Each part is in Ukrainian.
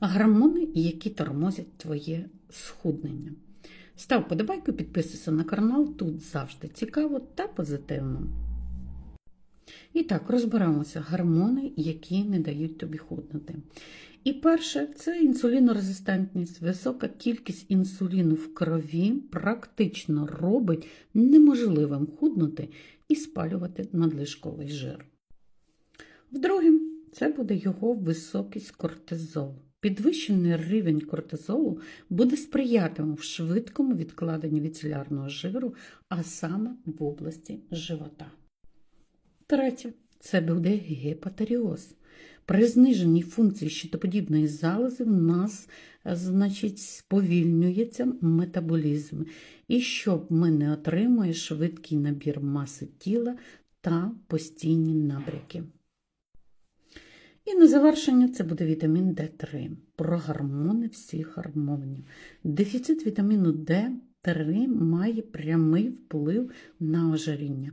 гормони, які тормозять твоє схуднення. Став подобайку, підписуйся на канал, тут завжди цікаво та позитивно. І так, розберемося гормони, які не дають тобі худнути. І перше це інсулінорезистентність. Висока кількість інсуліну в крові практично робить неможливим худнути і спалювати надлишковий жир. Вдруге, це буде його високість кортизолу. Підвищений рівень кортизолу буде сприятиме в швидкому відкладенні віцелярного жиру, а саме в області живота. Третє це буде гепаторіоз. При зниженні функції щитоподібної залози в нас, значить, сповільнюється метаболізм, і щоб ми не отримали швидкий набір маси тіла та постійні набряки. І на завершення це буде вітамін Д3 про гормони всіх гормонів. Дефіцит вітаміну Д3 має прямий вплив на ожиріння.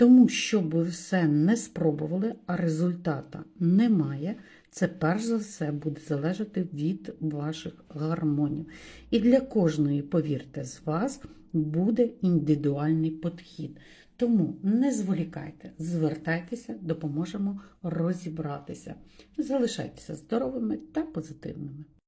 Тому, щоб ви все не спробували, а результата немає, це перш за все буде залежати від ваших гормонів. І для кожної, повірте, з вас буде індивідуальний підхід. Тому не зволікайте, звертайтеся, допоможемо розібратися. Залишайтеся здоровими та позитивними.